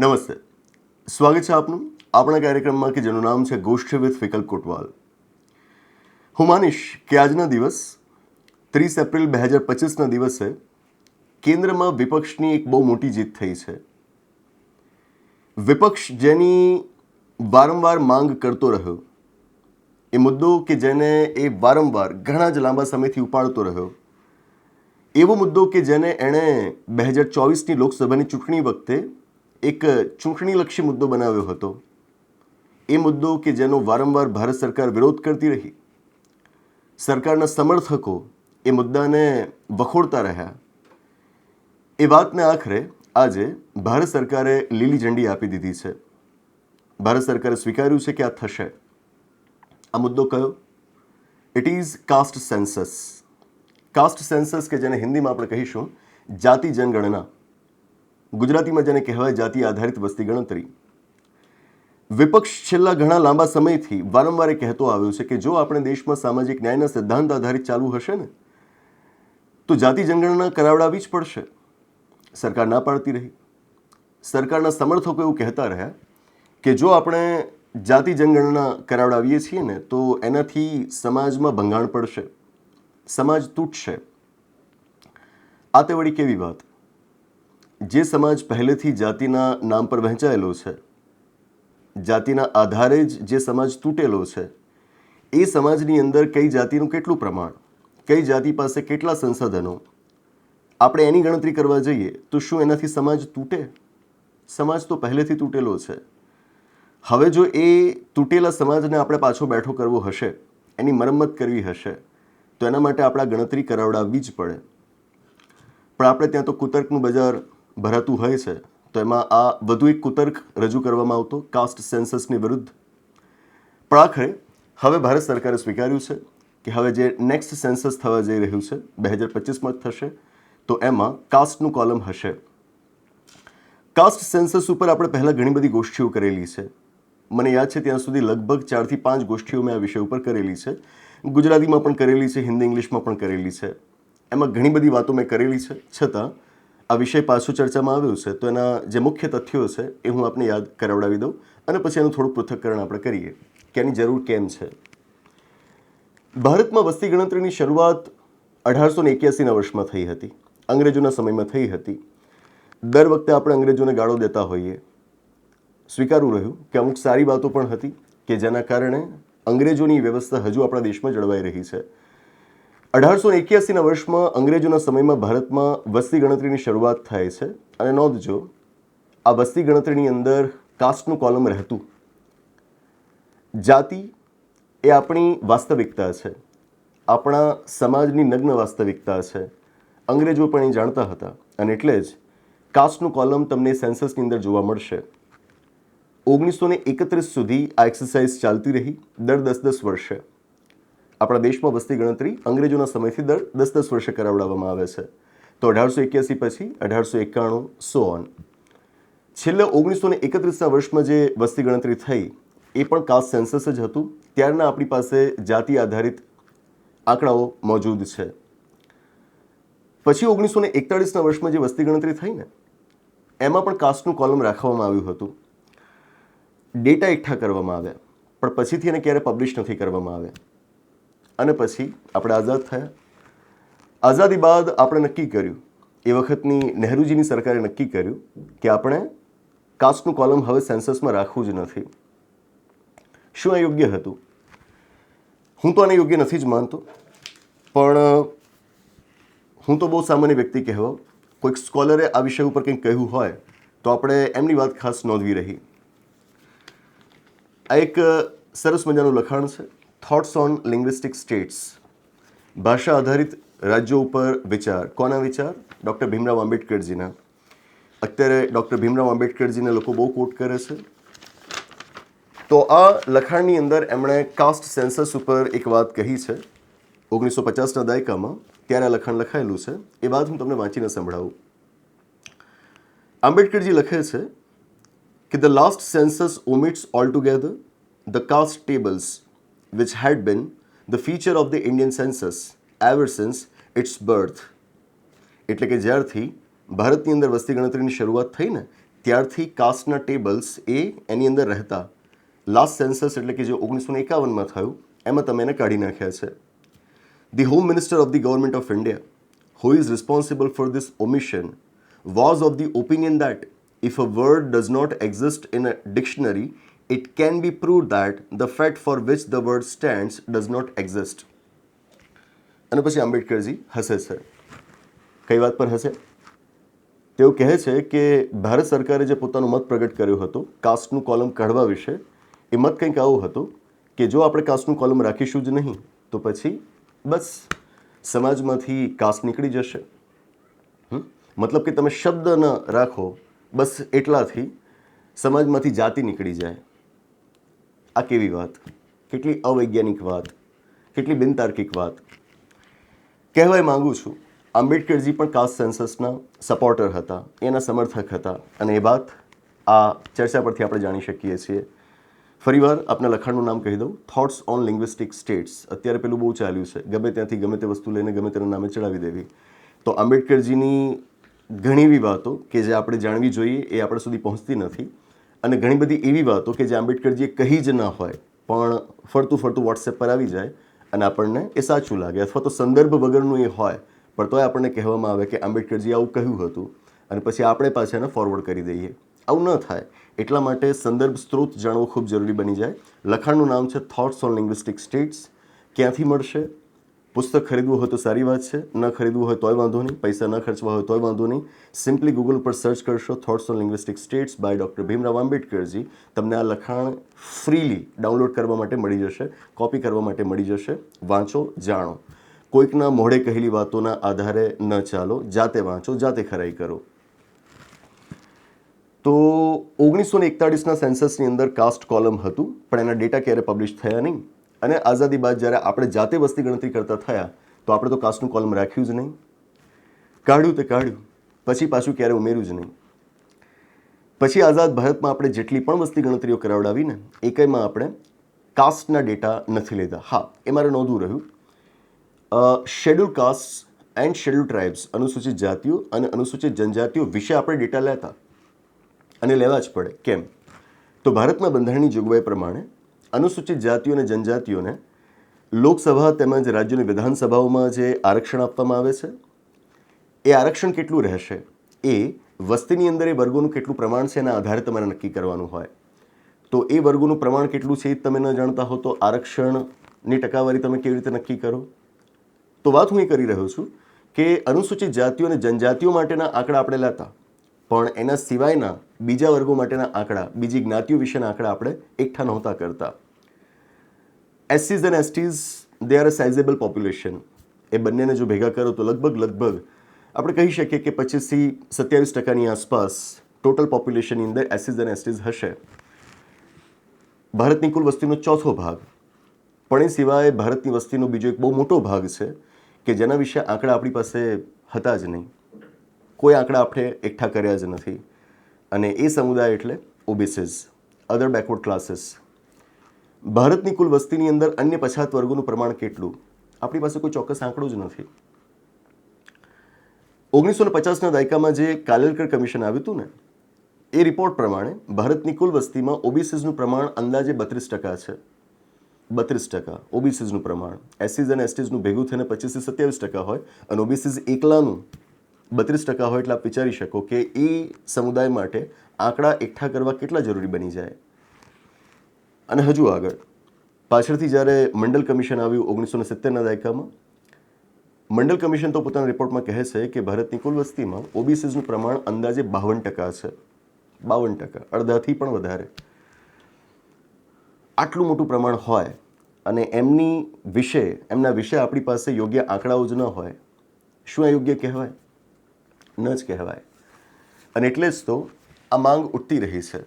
નમસ્તે. સ્વાગત છે આપનું આપણા કાર્યક્રમમાં કે જેનું નામ છે ગોષ્ઠી વિથ વિકલ્પ કોટવાલ. હું માનીશ કે આજના દિવસ, ત્રીસ એપ્રિલ બે હજાર પચીસના દિવસે, કેન્દ્રમાં વિપક્ષની એક બહુ મોટી જીત થઈ છે. વિપક્ષ જેની વારંવાર માંગ કરતો રહ્યો, એ મુદ્દો કે જેને એ વારંવાર ઘણા જ લાંબા સમયથી ઉપાડતો રહ્યો, એવો મુદ્દો કે જેને એણે બે હજાર ચોવીસની લોકસભાની ચૂંટણી વખતે એક ચૂંટણીલક્ષી મુદ્દો બનાવ્યો હતો. એ મુદ્દો કે જેનો વારંવાર ભારત સરકાર વિરોધ કરતી રહી. સરકારના સમર્થકો એ મુદ્દાને વખોડતા રહ્યા. એ વાતને આખરે આજે ભારત સરકારે લીલી ઝંડી આપી દીધી છે. ભારત સરકારે સ્વીકાર્યું છે કે આ થશે. આ મુદ્દો કયો? It is caste census caste census કે જેને હિન્દીમાં આપણે કહીશું જાતિ જનગણના. ગુજરાતીમાં જેને કહેવાય જાતિ આધારિત વસ્તી ગણતરી. વિપક્ષ છેલ્લા ઘણા લાંબા સમયથી વારંવાર કહેતો આવ્યો છે કે જો આપણે દેશમાં સામાજિક ન્યાયના સિદ્ધાંત આધારિત ચાલુ હશે ને, તો જાતિ જનગણના કરાવડાવી જ પડશે. સરકાર ના પાડતી રહી. સરકારના સમર્થકો એવું કહેતા રહ્યા કે જો આપણે જાતિ જનગણના કરાવડાવીએ છીએ ને, તો એનાથી સમાજમાં ભંગાણ પડશે. સમાજ તૂટશે. આ તે વળી કેવી વાત. જે સમાજ પહેલેથી જાતિના નામ પર વહેંચાયેલો છે, જાતિના આધારે જ જે સમાજ તૂટેલો છે, એ સમાજની અંદર કઈ જાતિનું કેટલું પ્રમાણ, કઈ જાતિ પાસે કેટલા સંસાધનો, આપણે એની ગણતરી કરવા જઈએ તો શું એનાથી સમાજ તૂટે? સમાજ તો પહેલેથી તૂટેલો છે. હવે જો એ તૂટેલા સમાજને આપણે પાછો બેઠો કરવો હશે, એની મરમ્મત કરવી હશે, તો એના માટે આપણા ગણતરી કરાવડાવવી જ પડે. પણ આપણે ત્યાં તો કુતર્કનું બજાર ભરાતું હોય છે, તો એમાં આ વધુ એક કુતર્ક રજૂ કરવામાં આવતો કાસ્ટ સેન્સસની વિરુદ્ધ. પણ આખરે, હવે ભારત સરકારે સ્વીકાર્યું છે કે હવે જે નેક્સ્ટ સેન્સસ થવા જઈ રહ્યું છે, બે હજાર પચીસમાં થશે, તો એમાં કાસ્ટનું કોલમ હશે. કાસ્ટ સેન્સસ ઉપર આપણે પહેલાં ઘણી બધી ગોષ્ઠીઓ કરેલી છે. મને યાદ છે ત્યાં સુધી લગભગ ચારથી પાંચ ગોષ્ઠીઓ મેં આ વિષય ઉપર કરેલી છે. ગુજરાતીમાં પણ કરેલી છે, હિન્દી, ઇંગ્લિશમાં પણ કરેલી છે. એમાં ઘણી બધી વાતો મેં કરેલી છે. છતાં આ વિષય પાછું ચર્ચામાં આવ્યું છે, તો એના જે મુખ્ય તથ્યો છે એ હું આપને યાદ કરાવડાવી દઉં અને પછી એનું થોડું પૃથ્થકરણ આપણે કરીએ કે એની જરૂર કેમ છે. ભારતમાં વસ્તી ગણતરીની શરૂઆત અઢારસો ને એક્યાસીના વર્ષમાં થઈ હતી, અંગ્રેજોના સમયમાં થઈ હતી. દર વખતે આપણે અંગ્રેજોને ગાળો દેતા હોઈએ. સ્વીકારવું રહ્યું કે અમુક સારી વાતો પણ હતી કે જેના કારણે અંગ્રેજોની વ્યવસ્થા હજુ આપણા દેશમાં જળવાઈ રહી છે. અઢારસો એક્યાસીના વર્ષમાં અંગ્રેજોના સમયમાં ભારતમાં વસ્તી ગણતરીની શરૂઆત થાય છે. અને નોંધજો, આ વસ્તી ગણતરીની અંદર કાસ્ટનું કોલમ રહેતું. જાતિ એ આપણી વાસ્તવિકતા છે. આપણા સમાજની નગ્ન વાસ્તવિકતા છે. અંગ્રેજો પણ એ જાણતા હતા. અને એટલે જ કાસ્ટનું કોલમ તમને સેન્સસની અંદર જોવા મળશે. ઓગણીસો ને એકત્રીસ સુધી આ એક્સરસાઇઝ ચાલતી રહી દર દસ દસ વર્ષે. આપણા દેશમાં વસ્તી ગણતરી અંગ્રેજોના સમયથી દર દસ દસ વર્ષે કરાવડાવવામાં આવે છે. તો અઢારસો એક્યાસી પછી અઢારસો એકાણું સો ઓન છેલ્લે ઓગણીસો ને એકત્રીસના વર્ષમાં જે વસ્તી ગણતરી થઈ, એ પણ કાસ્ટ સેન્સસ જ હતું. ત્યારના આપણી પાસે જાતિ આધારિત આંકડાઓ મોજૂદ છે. પછી ઓગણીસો ને એકતાળીસના વર્ષમાં જે વસ્તી ગણતરી થઈ ને, એમાં પણ કાસ્ટનું કોલમ રાખવામાં આવ્યું હતું. ડેટા એકઠા કરવામાં આવ્યા. પણ પછીથી એને ક્યારે પબ્લિશ નથી કરવામાં આવ્યા. અને પછી આપણે આઝાદ થયા. આઝાદી બાદ આપણે નક્કી કર્યું, એ વખતની નહેરુજીની સરકારે નક્કી કર્યું કે આપણે કાસ્ટનું કોલમ હવે સેન્સસમાં રાખવું જ નથી. શું આ યોગ્ય હતું? હું તો આને યોગ્ય નથી જ માનતો, પણ, હું તો બહુ સામાન્ય વ્યક્તિ કહેવો કોઈક સ્કોલરે આ વિષય ઉપર કંઈક કહ્યું હોય, તો આપણે એમની વાત ખાસ નોંધવી રહી. આ એક સરસ મજાનું લખાણ છે. થોટ્સ ઓન લિંગ્વિસ્ટિક સ્ટેટ્સ ભાષા આધારિત રાજ્યો ઉપર વિચાર કોના વિચાર ડૉક્ટર ભીમરાવ આંબેડકરજીના અત્યારે ડૉક્ટર ભીમરાવ આંબેડકરજીને લોકો બહુ કોટ કરે છે તો આ લખાણની અંદર એમણે કાસ્ટ સેન્સસ ઉપર એક વાત કહી છે ઓગણીસો પચાસના દાયકામાં ત્યારે આ લખાણ લખાયેલું છે એ વાત હું તમને વાંચીને સંભળાવું આંબેડકરજી લખે છે કે the last census omits all together the caste tables. which had been the feature of the Indian census ever since its birth એટલે કે જ્યારથી ભારતની અંદર વસ્તી ગણતરીની શરૂઆત થઈ ને ત્યારથી કાસ્ટના ટેબલ્સ એ એની અંદર રહેતા લાસ્ટ સેન્સસ એટલે કે જે ઓગણીસો ને એકાવનમાં થયું એમાં તમે એને કાઢી નાખ્યા છે The Home Minister of the Government of India, who is responsible for this omission, was of the opinion that if a word does not exist in a dictionary, it can be proved that the fact for which the word stands does not exist. અને પછી આંબેડકરજી હસે છે કઈ વાત પર હસે તેઓ કહે છે કે ભારત સરકારે જે પોતાનો મત પ્રગટ કર્યો હતો, કાસ્ટનું કોલમ કાઢવા વિશે, એ મત કંઈક આવું હતું કે જો આપણે કાસ્ટનું કોલમ રાખીશું જ નહીં, તો પછી બસ સમાજમાંથી કાસ્ટ નીકળી જશે? મતલબ કે તમે શબ્દ ન રાખો, બસ એટલાથી સમાજમાંથી જાતિ નીકળી જાય આ કેવી વાત? કેટલી અવૈજ્ઞાનિક વાત. કેટલી બિનતાર્કિક વાત. કહેવાય માંગુ છું, આંબેડકરજી પણ કાસ્ટ સેન્સસના સપોર્ટર હતા, એના સમર્થક હતા. અને એ વાત આ ચર્ચા પરથી આપણે જાણી શકીએ છીએ. ફરીવાર આપના લખાણનું નામ કહી દઉં. થોટ્સ ઓન લિંગ્વિસ્ટિક સ્ટેટ્સ અત્યારે પેલું બહુ ચાલ્યું છે. ગમે ત્યાંથી ગમે તે વસ્તુ લઈને ગમે તેના નામે ચડાવી દેવી. તો આંબેડકરજીની ઘણી એવી વાતો કે જે આપણે જાણવી જોઈએ એ આપણા સુધી પહોંચતી નથી. અને ઘણી બધી એવી વાતો કે જે આંબેડકરજીએ કહી જ ન હોય, પણ ફરતું ફરતું વોટ્સએપ પર આવી જાય અને આપણને એ સાચું લાગે અથવા તો સંદર્ભ વગરનું એ હોય, પણ તોય આપણને કહેવામાં આવે કે આંબેડકરજી આવું કહ્યું હતું અને પછી આપણે પાછા એને ફોરવર્ડ કરી દઈએ. આવું ન થાય. એટલા માટે સંદર્ભ સ્ત્રોત જાણવો ખૂબ જરૂરી બની જાય. લખાણનું નામ છે થોટ્સ ઓન લિંગ્વિસ્ટિક સ્ટેટ્સ ક્યાંથી મળશે? પુસ્તક ખરીદવું હોય તો સારી વાત છે, ન ખરીદવું હોય તોય વાંધો નહીં, પૈસા ન ખર્ચવા હોય તોય વાંધો નહીં. સિમ્પલી ગૂગલ પર સર્ચ કરશો thoughts on linguistic states by doctor Bhimrao આંબેડકરજી તમને આ લખાણ ફ્રીલી ડાઉનલોડ કરવા માટે મળી જશે કોપી કરવા માટે મળી જશે. વાંચો, જાણો. કોઈકના મોઢે કહેલી વાતોના આધારે ન ચાલો, જાતે વાંચો, જાતે ખરાઈ કરો. તો ઓગણીસો ને એકતાળીસના સેન્સસની અંદર કાસ્ટ કોલમ હતું, પણ એના ડેટા ક્યારે પબ્લિશ થયા નહીં? અને આઝાદી બાદ જ્યારે આપણે જાતે વસ્તી ગણતરી કરતા થયા, તો આપણે તો કાસ્ટનું કોલમ રાખ્યું જ નહીં. કાઢ્યું તે કાઢ્યું, પછી પાછું ક્યારે ઉમેર્યું જ નહીં. પછી આઝાદ ભારતમાં આપણે જેટલી પણ વસ્તી ગણતરીઓ કરાવડાવીને એકમાં આપણે કાસ્ટના ડેટા નથી લેતા. હા, એ મારે નોંધવું રહ્યું. Scheduled caste and scheduled tribes અનુસૂચિત જાતિઓ અને અનુસૂચિત જનજાતિઓ વિશે આપણે ડેટા લેતા. અને લેવા જ પડે. કેમ? તો ભારતના બંધારણની જોગવાઈ પ્રમાણે અનુસૂચિત જાતિઓ અને જનજાતિઓને લોકસભા તેમજ રાજ્યની વિધાનસભાઓમાં જે આરક્ષણ આપવામાં આવે છે, એ આરક્ષણ કેટલું રહેશે? એ વસ્તીની અંદર એ વર્ગોનું કેટલું પ્રમાણ છે એના આધારે તમારે નક્કી કરવાનું હોય. તો એ વર્ગોનું પ્રમાણ કેટલું છે એ તમે ન જાણતા હો તો આરક્ષણની ટકાવારી તમે કેવી રીતે નક્કી કરો? તો વાત હું એ કરી રહ્યો છું કે અનુસૂચિત જાતિઓ અને જનજાતિઓ માટેના આંકડા આપણે લેતા પણ એના સિવાયના બીજા વર્ગો માટેના આંકડા, બીજી જ્ઞાતિઓ વિશેના આંકડા આપણે એકઠા નહોતા કરતા. એસસીઝ and STs they are a sizeable population એ બંનેને જો ભેગા કરો તો લગભગ લગભગ આપણે કહી શકીએ કે પચીસથી સત્યાવીસ ટકાની આસપાસ ટોટલ પોપ્યુલેશનની અંદર એસસીઝ એન્ડ એસટીઝ હશે. ભારતની કુલ વસ્તીનો ચોથો ભાગ. પણ એ સિવાય ભારતની વસ્તીનો બીજો એક બહુ મોટો ભાગ છે કે જેના વિશે આંકડા આપણી પાસે હતા જ નહીં. કોઈ આંકડા આપણે એકઠા કર્યા જ નથી. અને એ સમુદાય એટલે ઓબીસીસ અધર બેકવર્ડ ક્લાસીસ ભારતની કુલ વસ્તીની અંદર અન્ય પછાત વર્ગોનું પ્રમાણ કેટલું? આપણી પાસે કોઈ ચોક્કસ આંકડો જ નથી. ઓગણીસો ને પચાસના દાયકામાં જે કાલેલકર કમિશન આવ્યું હતું ને, એ રિપોર્ટ પ્રમાણે ભારતની કુલ વસ્તીમાં ઓબીસીઝનું પ્રમાણ અંદાજે બત્રીસ ટકા છે. બત્રીસ ટકા. ઓબીસીઝનું પ્રમાણ. એસસીઝ અને એસટીઝનું ભેગું થઈને પચીસથી સત્યાવીસ ટકા હોય અને ઓબીસીઝ એકલાનું બત્રીસ ટકા હોય એટલે આપ વિચારી શકો કે એ સમુદાય માટે આંકડા એકઠા કરવા કેટલા જરૂરી બની જાય. અને હજુ આગળ. પાછળથી જ્યારે મંડલ કમિશન આવ્યું ઓગણીસો ને સિત્તેરના દાયકામાં, મંડલ કમિશન તો પોતાના રિપોર્ટમાં કહે છે કે ભારતની કુલ વસ્તીમાં ઓબીસીઝનું પ્રમાણ અંદાજે બાવન ટકા છે. બાવન ટકા, અડધાથી પણ વધારે. આટલું મોટું પ્રમાણ હોય અને એમની વિશે, એમના વિશે આપણી પાસે યોગ્ય આંકડાઓ જ ન હોય, શું આ યોગ્ય કહેવાય? ન જ કહેવાય. અને એટલે જ તો આ માંગ ઉઠતી રહી છે.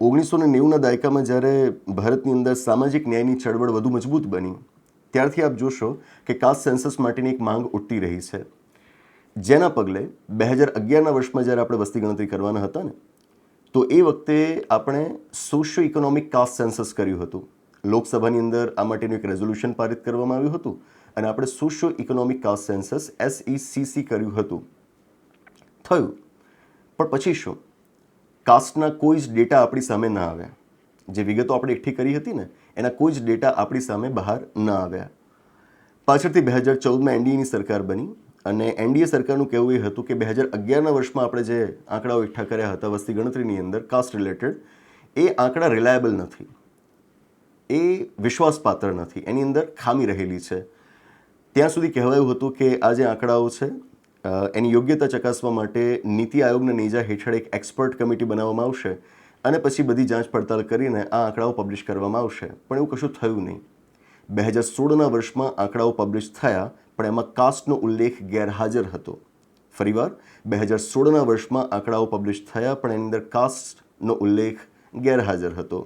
ઓગણીસો ને નેવુંના દાયકામાં જ્યારે ભારતની અંદર સામાજિક ન્યાયની ચળવળ વધુ મજબૂત બની, ત્યારથી આપ જોશો કે કાસ્ટ સેન્સસ માટેની એક માંગ ઉઠતી રહી છે. જેના પગલે બે હજાર અગિયારના વર્ષમાં જ્યારે આપણે વસ્તી ગણતરી કરવાના હતા ને, તો એ વખતે આપણે સોશિયો ઇકોનોમિક કાસ્ટ સેન્સસ કર્યું હતું. લોકસભાની અંદર આ માટેનું એક રેઝોલ્યુશન પારિત કરવામાં આવ્યું હતું અને આપણે socio economic caste census SECC કર્યું હતું. થયું. પણ પછી શું? કાસ્ટના કોઈ જ ડેટા આપણી સામે ના આવ્યા. જે વિગતો આપણે એકઠી કરી હતી ને, એના કોઈ જ ડેટા આપણી સામે બહાર ન આવ્યા. પાછળથી બે હજાર ચૌદમાં એનડીએની સરકાર બની અને એનડીએ સરકારનું કહેવું એ હતું કે બે હજાર અગિયારના વર્ષમાં આપણે જે આંકડાઓ એકઠા કર્યા હતા વસ્તી ગણતરીની અંદર, કાસ્ટ રિલેટેડ, એ આંકડા રિલાયબલ નથી. એ વિશ્વાસપાત્ર નથી. એની અંદર ખામી રહેલી છે. ત્યાં સુધી કહેવાયું હતું કે આ જે આંકડાઓ છે એની યોગ્યતા ચકાસવા માટે નીતિ આયોગના નેજા હેઠળ એક એક્સપર્ટ કમિટી બનાવવામાં આવશે અને પછી બધી જાંચ પડતાલ કરીને આ આંકડાઓ પબ્લિશ કરવામાં આવશે. પણ એવું કશું થયું નહીં. બે હજાર સોળના વર્ષમાં આંકડાઓ પબ્લિશ થયા, પણ એમાં કાસ્ટનો ઉલ્લેખ ગેરહાજર હતો. ફરીવાર, બે હજાર સોળના વર્ષમાં આંકડાઓ પબ્લિશ થયા, પણ એની અંદર કાસ્ટનો ઉલ્લેખ ગેરહાજર હતો.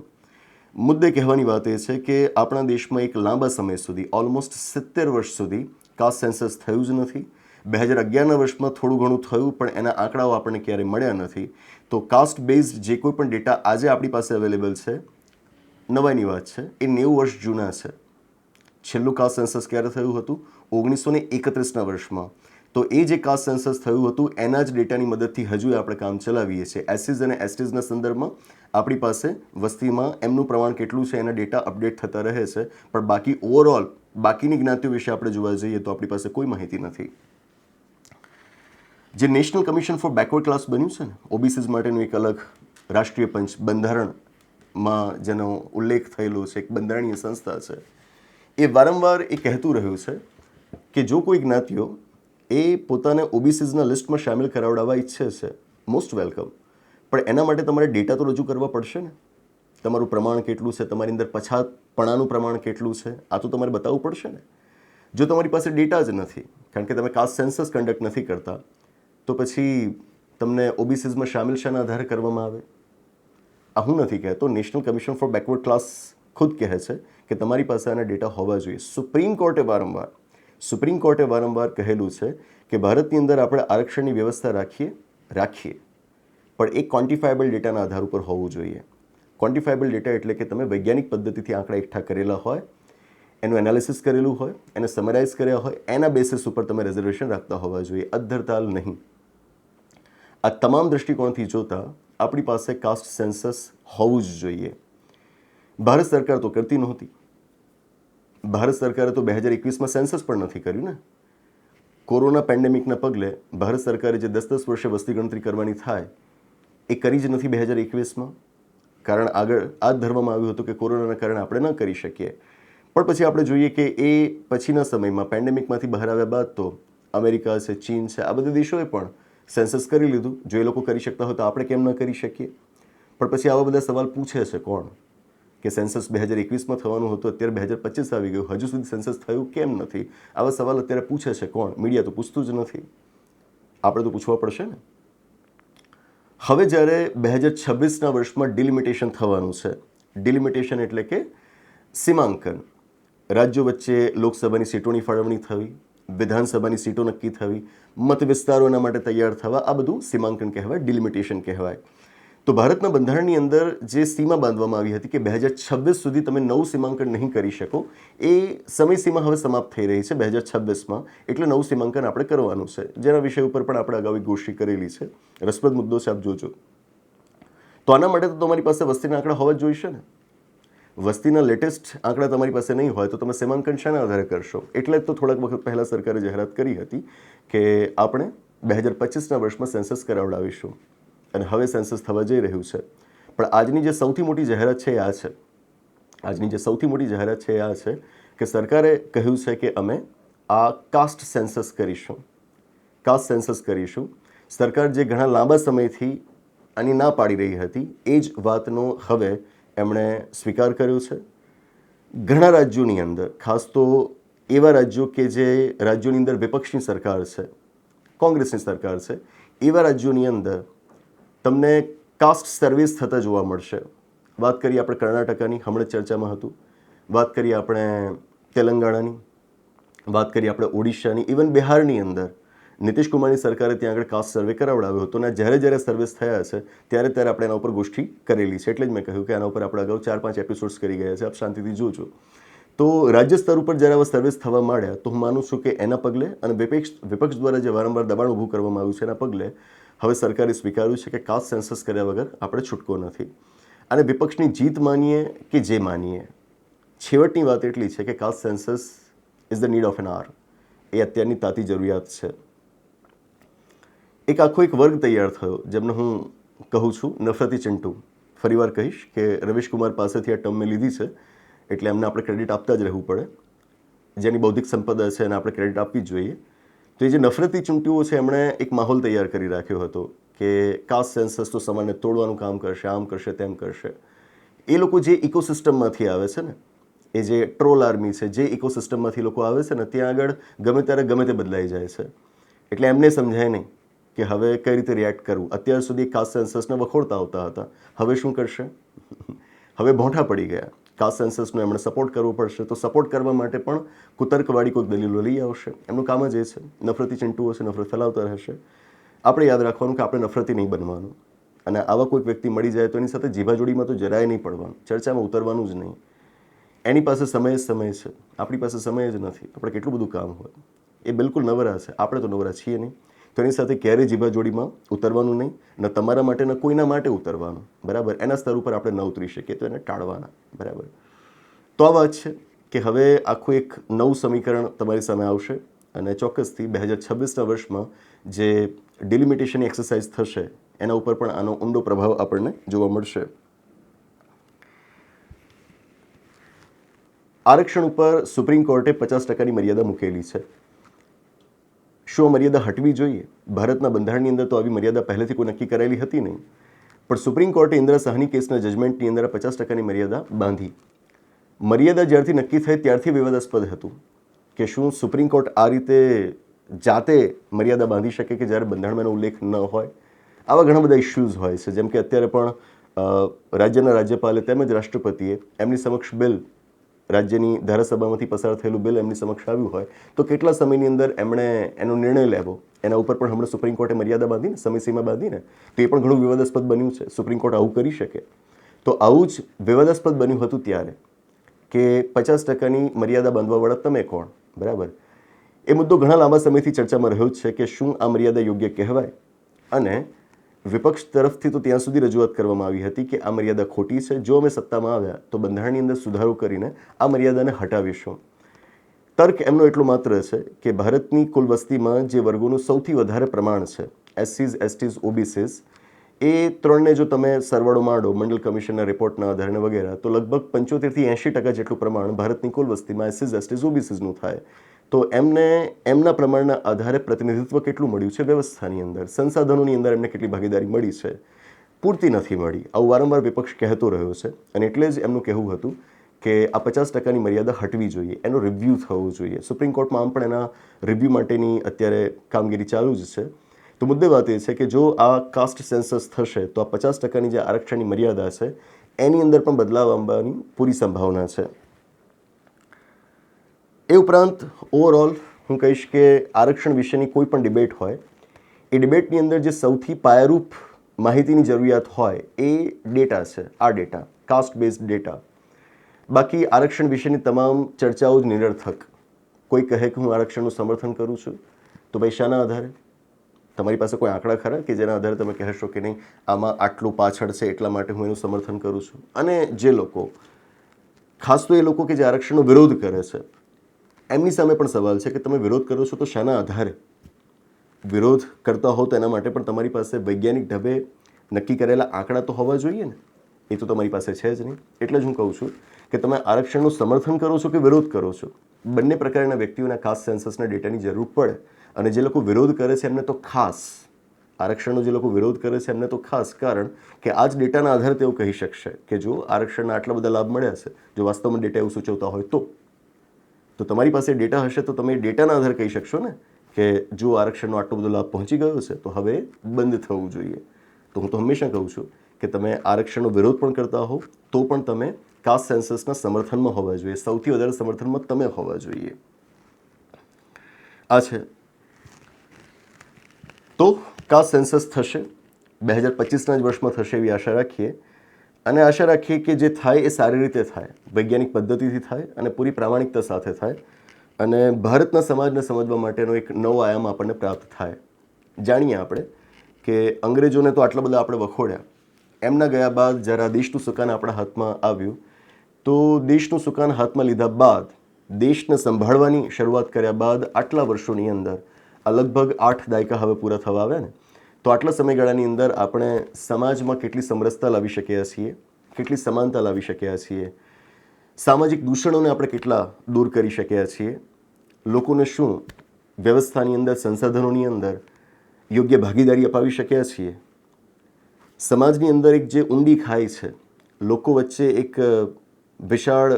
મુદ્દે કહેવાની વાત એ છે કે આપણા દેશમાં એક લાંબા સમય સુધી ઓલમોસ્ટ સિત્તેર વર્ષ સુધી કાસ્ટ સેન્સસ થયું જ નથી. બે હજાર અગિયારના વર્ષમાં થોડું ઘણું થયું, પણ એના આંકડાઓ આપણને ક્યારેય મળ્યા નથી. તો કાસ્ટ બેઝડ જે કોઈ પણ ડેટા આજે આપણી પાસે અવેલેબલ છે, નવાઈની વાત છે, એ નેવું વર્ષ જૂના છે. છેલ્લું કાસ્ટ સેન્સસ ક્યારે થયું હતું? ઓગણીસો ને એકત્રીસના વર્ષમાં. તો એ જે કાસ્ટ સેન્સસ થયું હતું, એના જ ડેટાની મદદથી હજુ આપણે કામ ચલાવીએ છીએ. એસસીઝ અને એસટીઝના સંદર્ભમાં આપણી પાસે વસ્તીમાં એમનું પ્રમાણ કેટલું છે, એના ડેટા અપડેટ થતા રહે છે. પણ બાકી ઓવરઓલ બાકીની જ્ઞાતિઓ વિશે આપણે જોવા જઈએ તો આપણી પાસે કોઈ માહિતી નથી. જે national commission for backward class બન્યું છે ને, ઓબીસીઝ માટેનું એક અલગ રાષ્ટ્રીય પંચ બંધારણમાં જેનો ઉલ્લેખ થયેલો છે, એક બંધારણીય સંસ્થા છે, એ વારંવાર એ કહેતું રહ્યું છે કે જો કોઈ જ્ઞાતિઓ એ પોતાને ઓબીસીઝના લિસ્ટમાં સામેલ કરાવડાવવા ઈચ્છે છે મોસ્ટ વેલકમ પણ એના માટે તમારે ડેટા તો રજૂ કરવા પડશે ને? તમારું પ્રમાણ કેટલું છે, તમારી અંદર પછાતપણાનું પ્રમાણ કેટલું છે, આ તો તમારે બતાવવું પડશે ને? જો તમારી પાસે ડેટા જ નથી, કારણ કે તમે કાસ્ટ સેન્સસ કન્ડક્ટ નથી કરતા તો પછી તમને ઓબીસીઝમાં સામેલ શાના આધારે કરવામાં આવે? આ હું નથી કહેતો. National commission for backward class ખુદ કહે છે કે તમારી પાસે આના ડેટા હોવા જોઈએ. સુપ્રીમ કોર્ટે વારંવાર, સુપ્રીમ કોર્ટે વારંવાર કહેલું છે કે ભારતની અંદર આપણે આરક્ષણની વ્યવસ્થા રાખીએ રાખીએ. પણ એ ક્વોન્ટિફાયેબલ ડેટાના આધાર ઉપર હોવું જોઈએ. ક્વોન્ટિફાયેબલ ડેટા એટલે કે તમે વૈજ્ઞાનિક પદ્ધતિથી આંકડા એકઠા કરેલા હોય, એનું એનાલિસિસ કરેલું હોય, એને સમરાઇઝ કર્યા હોય, એના બેસિસ ઉપર તમે રિઝર્વેશન રાખતા હોવા જોઈએ. અધ્ધરતાલ નહીં. આ તમામ દૃષ્ટિકોણથી જોતા આપણી પાસે કાસ્ટ સેન્સસ હોવું જ જોઈએ. ભારત સરકાર તો કરતી નહોતી. ભારત સરકારે તો બે હજાર એકવીસમાં સેન્સસ પણ નથી કર્યું ને. કોરોના પેન્ડેમિકના પગલે ભારત સરકારે જે દસ દસ વર્ષે વસ્તી ગણતરી કરવાની થાય, એ કરી જ નથી બે હજાર એકવીસમાં. કારણ આગળ આ જ ધરવામાં આવ્યું હતું કે કોરોનાના કારણે આપણે ન કરી શકીએ. પણ પછી આપણે જોઈએ કે એ પછીના સમયમાં પેન્ડેમિકમાંથી બહાર આવ્યા બાદ તો અમેરિકા છે, ચીન છે, આ બધા દેશોએ પણ સેન્સસ કરી લીધું, જો એ લોકો કરી શકતા હોય તો આપણે કેમ ન કરી શકીએ? પણ પછી આવા બધા સવાલ પૂછે છે કોણ? કે સેન્સસ બે હજાર એકવીસમાં થવાનું હતું, અત્યારે બે હજાર પચીસ આવી ગયું, હજુ સુધી સેન્સસ થયું કેમ નથી? આવા સવાલ અત્યારે પૂછે છે કોણ? મીડિયા તો પૂછતું જ નથી. આપણે તો પૂછવા પડશે ને? હવે જ્યારે બે હજાર છવ્વીસના વર્ષમાં ડિલિમિટેશન થવાનું છે, ડિલિમિટેશન એટલે કે સીમાંકન. રાજ્યો વચ્ચે લોકસભાની સીટોની ફાળવણી થવી વિધાનસભાની સીટો નક્કી થવી, મત વિસ્તારોના માટે તૈયાર થવા, આ બધું સીમાંકન કહેવાય ડિલિમિટેશન કહેવાય. તો ભારતના બંધારણની અંદર જે સીમા બાંધવામાં આવી હતી કે બે હજાર છવ્વીસ સુધી તમે નવું સીમાંકન નહીં કરી શકો, એ સમયસીમા હવે સમાપ્ત થઈ રહી છે બે હજાર છવ્વીસમાં, એટલે નવું સીમાંકન આપણે કરવાનું છે. જેના વિષય ઉપર પણ આપણે અગાઉ ગોષ્ઠી કરેલી છે. રસપ્રદ મુદ્દો છે, આપ જોજો. તો આના માટે તો તમારી પાસે વસ્તીના આંકડા હોવા જ જોઈશે ને? વસ્તીના લેટેસ્ટ આંકડા તમારી પાસે નહીં હોય તો તમે સીમાંકન શાના આધારે કરશો. એટલે જ તો થોડાક વખત પહેલાં સરકારે જાહેરાત કરી હતી કે આપણે બે હજાર પચીસના વર્ષમાં સેન્સસ કરાવડાવીશું. અને હવે સેન્સસ થવા જઈ રહ્યું છે. પણ આજની જે સૌથી મોટી જાહેરાત છે એ આ છે. આજની જે સૌથી મોટી જાહેરાત છે એ આ છે કે સરકારે કહ્યું છે કે અમે આ કાસ્ટ સેન્સસ કરીશું. કાસ્ટ સેન્સસ કરીશું. સરકાર જે ઘણા લાંબા સમયથી આની ના પાડી રહી હતી, એ જ વાતનો હવે એમણે સ્વીકાર કર્યો છે. ઘણા રાજ્યોની અંદર, ખાસ તો એવા રાજ્યો કે જે રાજ્યોની અંદર વિપક્ષની સરકાર છે, કોંગ્રેસની સરકાર છે, એવા રાજ્યોની અંદર તમને કાસ્ટ સર્વિસ થતા જોવા મળશે. વાત કરીએ આપણે કર્ણાટકાની, હમણાં ચર્ચામાં હતું. વાત કરીએ આપણે તેલંગાણાની, વાત કરીએ આપણે ઓડિશાની ઇવન બિહારની અંદર નીતિશ કુમારની સરકારે ત્યાં આગળ કાસ્ટ સર્વે કરાવડાવ્યો હતો અને જ્યારે જ્યારે સર્વિસ થયા છે ત્યારે ત્યારે આપણે એના ઉપર ગોષ્ઠી કરેલી છે. એટલે જ મેં કહ્યું કે આના ઉપર આપણે અગાઉ ચાર પાંચ એપિસોડ્સ કરી ગયા છે. આપ શાંતિથી જોજો. તો રાજ્ય સ્તર ઉપર જ્યારે આવા સર્વિસ થવા માંડ્યા, તો હું માનું છું કે એના પગલે અને વિપક્ષ વિપક્ષ દ્વારા જે વારંવાર દબાણ ઊભું કરવામાં આવ્યું છે એના પગલે હવે સરકારે સ્વીકાર્યું છે કે કાસ્ટ સેન્સસ કર્યા વગર આપણે છૂટકો નથી. અને વિપક્ષની જીત માનીએ કે જે માનીએ? છેવટની વાત એટલી છે કે caste census is the need of an hour એ અત્યારની તાતી જરૂરિયાત છે. એક આખો એક વર્ગ તૈયાર થયો, જેમને હું કહું છું, નફરતી ચિંટુ. ફરીવાર કહીશ કે રવિશકુમાર પાસેથી આ ટર્મ મેં લીધી છે, એટલે એમને આપણે ક્રેડિટ આપતા જ રહેવું પડે. જેની બૌદ્ધિક સંપદા છે એને આપણે ક્રેડિટ આપવી જ જોઈએ. તો એ જે નફરતી ચૂંટીઓ છે, એમણે એક માહોલ તૈયાર કરી રાખ્યો હતો કે કાસ્ટ સેન્સસ તો સમાજને તોડવાનું કામ કરશે, આમ કરશે, તેમ કરશે. એ લોકો જે ઇકોસિસ્ટમમાંથી આવે છે ને, એ જે ટ્રોલ આર્મી છે, જે ઇકોસિસ્ટમમાંથી લોકો આવે છે ને, ત્યાં આગળ ગમે ત્યારે ગમે તે બદલાઈ જાય છે. એટલે એમને સમજાય નહીં કે હવે કઈ રીતે રિએક્ટ કરવું? અત્યાર સુધી કાસ્ટ સેન્સસને વખોડતા આવતા હતા. હવે શું કરશે? હવે ભોંઠા પડી ગયા. કાસ્ટ સેન્સસનો એમણે સપોર્ટ કરવો પડશે તો સપોર્ટ કરવા માટે પણ કુતર્કવાળી કોઈક દલીલો લઈ આવશે. એમનું કામ જ એ છે. નફરતી ચિંટુ છે, નફરત ફેલાવતા રહેશે. આપણે યાદ રાખવાનું કે આપણે નફરતી નહીં બનવાનું. અને આવા કોઈક વ્યક્તિ મળી જાય તો એની સાથે જીભાજોડીમાં તો જરાય નહીં પડવાનું. ચર્ચામાં ઉતરવાનું જ નહીં. એની પાસે સમય જ સમય છે. આપણી પાસે સમય જ નથી. આપણે કેટલું બધું કામ હોય. એ બિલકુલ નવરા છે. આપણે તો નવરા છીએ નહીં. તો એની સાથે ક્યારેય જીભા જોડીમાં ઉતરવાનું નહીં, ન તમારા માટે, ન કોઈના માટે ઉતરવાનું. બરાબર? એના સ્તર ઉપર આપણે ન ઉતરી શકીએ, તો એને ટાળવાના. બરાબર? તો આ વાત છે કે હવે આખું એક નવું સમીકરણ તમારી સામે આવશે અને ચોક્કસથી બે હજાર છવ્વીસના વર્ષમાં જે ડિલિમિટેશનની એક્સરસાઇઝ થશે, એના ઉપર પણ આનો ઊંડો પ્રભાવ આપણને જોવા મળશે. આરક્ષણ ઉપર સુપ્રીમ કોર્ટે પચાસ ટકાની મર્યાદા મૂકેલી છે. શું આ મર્યાદા હટવી જોઈએ. ભારતના બંધારણની અંદર તો આવી મર્યાદા પહેલેથી કોઈ નક્કી કરેલી હતી નહીં. પણ સુપ્રીમ કોર્ટે ઇન્દિરા સાહની કેસના જજમેન્ટની અંદર પચાસ ટકાની મર્યાદા બાંધી. મર્યાદા જ્યારથી નક્કી થઈ ત્યારથી વિવાદાસ્પદ હતું કે શું સુપ્રીમ કોર્ટ આ રીતે જાતે મર્યાદા બાંધી શકે કે જ્યારે બંધારણમાં ઉલ્લેખ ન હોય? આવા ઘણા બધા ઇશ્યુઝ હોય છે. જેમ કે અત્યારે પણ રાજ્યના રાજ્યપાલે તેમજ રાષ્ટ્રપતિએ એમની સમક્ષ બિલ રાજ્યની ધારાસભામાંથી પસાર થયેલું બિલ એમની સમક્ષ આવ્યું હોય, તો કેટલા સમયની અંદર એમણે એનો નિર્ણય લેવો? એના ઉપર પણ હમણાં સુપ્રીમ કોર્ટે મર્યાદા બાંધીને, સમયસીમા બાંધીને, તો એ પણ ઘણું વિવાદાસ્પદ બન્યું છે. સુપ્રીમ કોર્ટ આવું કરી શકે. તો આવું જ વિવાદાસ્પદ બન્યું હતું ત્યારે કે પચાસ ટકાની મર્યાદા બાંધવાવાળા તમે કોણ? બરાબર? એ મુદ્દો ઘણા લાંબા સમયથી ચર્ચામાં રહ્યો છે કે શું આ મર્યાદા યોગ્ય કહેવાય? અને વિપક્ષ તરફથી તો ત્યાં સુધી રજૂઆત કરવામાં આવી હતી કે આ મર્યાદા ખોટી છે. જો અમે સત્તામાં આવ્યા તો બંધારણની અંદર સુધારો કરીને આ મર્યાદાને હટાવીશું. તર્ક એમનો એટલો માત્ર છે કે ભારતની કુલ વસ્તીમાં જે વર્ગોનું સૌથી વધારે પ્રમાણ છે, એસસીઝ, એસટીઝ, ઓબીસીઝ, એ ત્રણને જો તમે સરવાળો માંડો મંડળ કમિશનના રિપોર્ટના આધારે વગેરે, તો લગભગ પંચોતેરથી એંશી ટકા જેટલું પ્રમાણ ભારતની કુલ વસ્તીમાં એસસીઝ, એસટીઝ, ઓબીસીઝનું થાય. તો એમને, એમના પ્રમાણના આધારે પ્રતિનિધિત્વ કેટલું મળ્યું છે વ્યવસ્થાની અંદર? સંસાધનોની અંદર એમને કેટલી ભાગીદારી મળી છે? પૂરતી નથી મળી. આવું વારંવાર વિપક્ષ કહેતો રહ્યો છે અને એટલે જ એમનું કહેવું હતું કે આ પચાસ ટકાની મર્યાદા હટવી જોઈએ. એનો રિવ્યૂ થવો જોઈએ. સુપ્રીમ કોર્ટમાં આમ પણ એના રિવ્યૂ માટેની અત્યારે કામગીરી ચાલુ જ છે. તો મુદ્દે વાત એ છે કે જો આ કાસ્ટ સેન્સસ થશે, તો આ પચાસ ટકાની જે આરક્ષણની મર્યાદા છે, એની અંદર પણ બદલાવ આવવાની પૂરી સંભાવના છે. એ ઉપરાંત ઓવરઓલ હું કહીશ કે આરક્ષણ વિશેની કોઈ પણ ડિબેટ હોય, એ ડિબેટની અંદર જે સૌથી પાયારૂપ માહિતીની જરૂરિયાત હોય એ ડેટા છે, આ ડેટા કાસ્ટ બેઝડ ડેટા બાકી આરક્ષણ વિશેની તમામ ચર્ચાઓ જ નિરર્થક. કોઈ કહે કે હું આરક્ષણનું સમર્થન કરું છું, તો ભાઈ શાના આધારે? તમારી પાસે કોઈ આંકડા ખરા કે જેના આધારે તમે કહેશો કે નહીં, આમાં આટલું પાછળ છે એટલા માટે હું એનું સમર્થન કરું છું? અને જે લોકો, ખાસ તો એ લોકો કે જે આરક્ષણનો વિરોધ કરે છે એમની સામે પણ સવાલ છે કે તમે વિરોધ કરો છો તો શાના આધારે? વિરોધ કરતા હો તો એના માટે પણ તમારી પાસે વૈજ્ઞાનિક ઢબે નક્કી કરેલા આંકડા તો હોવા જોઈએ ને? એ તો તમારી પાસે છે જ નહીં. એટલે જ હું કહું છું કે તમે આરક્ષણનું સમર્થન કરો છો કે વિરોધ કરો છો? બંને પ્રકારના વ્યક્તિઓના ખાસ સેન્સસના ડેટાની જરૂર પડે અને જે લોકો વિરોધ કરે છે એમને તો ખાસ. આરક્ષણનો જે લોકો વિરોધ કરે છે એમને તો ખાસ, કારણ કે આ જ ડેટાના આધારે તેઓ કહી શકશે કે જો આરક્ષણના આટલા બધા લાભ મળ્યા છે, જો વાસ્તવમાં ડેટા એવું સૂચવતા હોય તો. તો તમારી પાસે ડેટા હશે તો તમે ડેટાના આધારે કહી શકશો ને કે જો આરક્ષણનો આટલો બધો લાભ પહોંચી ગયો છે, તો હવે બંધ થવું જોઈએ. તો હું તો હંમેશા કહું છું કે તમે આરક્ષણનો વિરોધ પણ કરતા હો તો પણ તમે કાસ્ટ સેન્સસના સમર્થનમાં હોવા જોઈએ. સૌથી વધારે સમર્થનમાં તમે હોવા જોઈએ. આ છે. તો કાસ્ટ સેન્સસ થશે. બે હજાર પચીસના જ વર્ષમાં થશે એવી આશા રાખીએ. અને આશા રાખીએ કે જે થાય એ સારી રીતે થાય, વૈજ્ઞાનિક પદ્ધતિથી થાય અને પૂરી પ્રામાણિકતા સાથે થાય અને ભારતના સમાજને સમજવા માટેનો એક નવો આયામ આપણને પ્રાપ્ત થાય. જાણીએ આપણે કે અંગ્રેજોને તો આટલા બધા આપણે વખોડ્યા. એમના ગયા બાદ જ્યારે દેશનું સુકાન આપણા હાથમાં આવ્યું, તો દેશનું સુકાન હાથમાં લીધા બાદ, દેશને સંભાળવાની શરૂઆત કર્યા બાદ આટલા વર્ષોની અંદર આ લગભગ આઠ દાયકા હવે પૂરા થવા આવ્યા ને. તો આટલા સમયગાળાની અંદર આપણે સમાજમાં કેટલી સમરસતા લાવી શક્યા છીએ? કેટલી સમાનતા લાવી શક્યા છીએ? સામાજિક દૂષણોને આપણે કેટલા દૂર કરી શક્યા છીએ? લોકોને શું વ્યવસ્થાની અંદર, સંસાધનોની અંદર યોગ્ય ભાગીદારી અપાવી શક્યા છીએ? સમાજની અંદર એક જે ઊંડી ખાઈ છે, લોકો વચ્ચે એક વિશાળ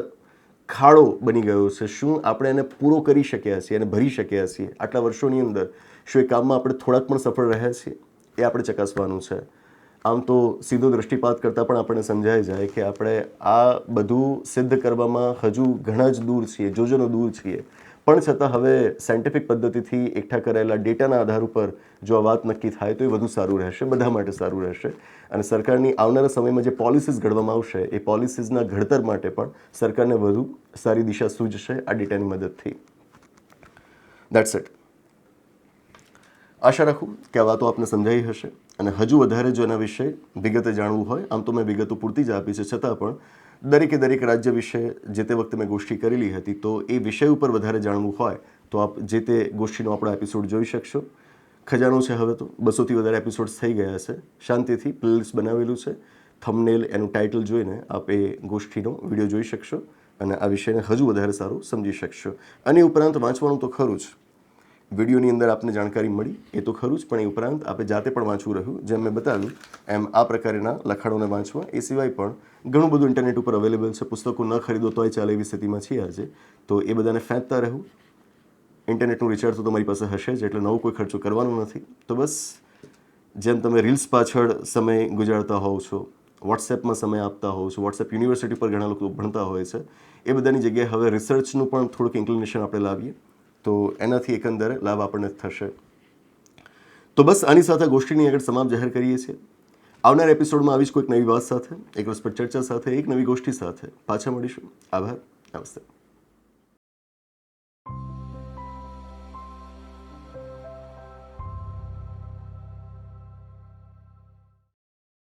ખાડો બની ગયો છે. શું આપણે એને પૂરો કરી શક્યા છીએ અને ભરી શક્યા છીએ? આટલા વર્ષોની અંદર શું એ કામમાં આપણે થોડાક પણ સફળ રહ્યા છીએ? એ આપણે ચકાસવાનું છે. આમ તો સીધો દૃષ્ટિપાત કરતાં પણ આપણને સમજાઈ જાય કે આપણે આ બધું સિદ્ધ કરવામાં હજુ ઘણા જ દૂર છીએ, જોજોનો દૂર છીએ. પણ છતાં હવે સાયન્ટિફિક પદ્ધતિથી એકઠા કરાયેલા ડેટાના આધાર ઉપર જો આ વાત નક્કી થાય તો એ વધુ સારું રહેશે, બધા માટે સારું રહેશે. અને સરકારની આવનારા સમયમાં જે પોલિસીસ ઘડવામાં આવશે, એ પોલિસીસના ઘડતર માટે પણ સરકારને વધુ સારી દિશા સૂઝશે આ ડેટાની મદદથી. દેટ્સ ઇટ આશા રાખું કે આ વાતો આપને સમજાઈ હશે અને હજુ વધારે જો એના વિશે વિગતે જાણવું હોય, આમ તો મેં વિગતો પૂરતી જ આપી છે. છતાં પણ દરેકે દરેક રાજ્ય વિશે જે તે વખતે મેં ગોષ્ઠી કરેલી હતી, તો એ વિષય ઉપર વધારે જાણવું હોય, તો આપ જે તે ગોષ્ઠીનો આપણો એપિસોડ જોઈ શકશો. ખજાનો છે હવે તો, બસોથી વધારે એપિસોડ્સ થઈ ગયા છે. શાંતિથી પ્લેલિસ્ટ બનાવેલું છે. થમનેલ એનું ટાઇટલ જોઈને આપ એ ગોષ્ઠીનો વીડિયો જોઈ શકશો અને આ વિષયને હજુ વધારે સારું સમજી શકશો. અને ઉપરાંત વાંચવાનું તો ખરું જ. વિડીયોની અંદર આપને જાણકારી મળી. એ તો ખરું જ, પણ એ ઉપરાંત આપણે જાતે પણ વાંચવું રહ્યું. જેમ મેં બતાવ્યું, એમ આ પ્રકારના લખાણોને વાંચવા. એ સિવાય પણ ઘણું બધું ઇન્ટરનેટ ઉપર અવેલેબલ છે. પુસ્તકો ન ખરીદો તોય ચાલે એવી સ્થિતિમાં છીએ આજે. તો એ બધાને ફેંકતા રહેવું ઇન્ટરનેટનું રિચાર્જ તો તમારી પાસે હશે જ, એટલે નવો કોઈ ખર્ચો કરવાનો નથી. તો બસ, જેમ તમે રીલ્સ પાછળ સમય ગુજારતા હોવ છો વોટ્સએપમાં સમય આપતા હોવ છો વોટ્સએપ યુનિવર્સિટી પર ઘણા લોકો ભણતા હોય છે, એ બધાની જગ્યાએ હવે રિસર્ચનું પણ થોડુંક ઇન્ક્લિનેશન આપણે લાવીએ. તો એનાથી એકંદરે લાભ આપણને થશે. તો બસ આની સાથે ગોષ્ઠીની આગળ સમાપ્ત જાહેર કરીએ છીએ. આવનાર એપિસોડમાં આવી જ કોઈક નવી વાત સાથે, એક રસપ્રદ ચર્ચા સાથે, એક નવી ગોષ્ઠી સાથે. પાછા મળીશું. આભાર. નમસ્તે.